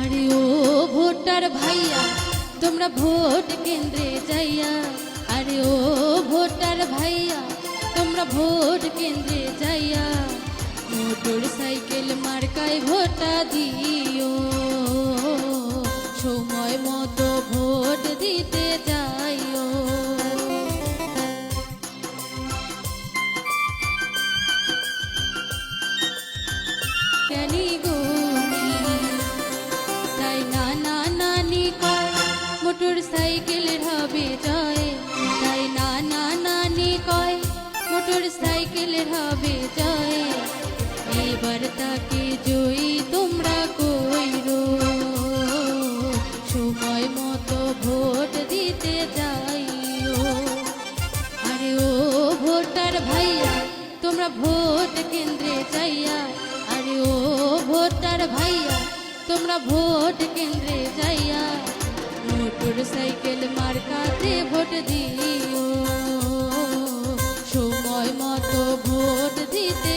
আরে ও ভোটার ভাইয়া, তোমরা ভোট কেন্দ্রে যাইয়া, আরে ও ভোটার ভাইয়া, তোমরা ভোট কেন্দ্রে যাইয়া, মোটর সাইকেল মার্কায় ভোটা দিও। সময় মতো ভোট দিতে যাইও। কেনি গুনি মোটর সাইকেলের হবে জয়। তাই না না নানি কয়, মোটর সাইকেলের হবে জয়। এবার তাকে জয়ী তোমরা কইরো। সময় মতো ভোট দিতে যাইও। আরে ও ভোটার ভাইয়া, তোমরা ভোট কেন্দ্রে যাইয়া। আরে ও ভোটার ভাইয়া, তোমরা ভোট কেন্দ্রে মোটর সাইকেল মার্কাতে ভোট দিও। সময় মতো ভোট দিতে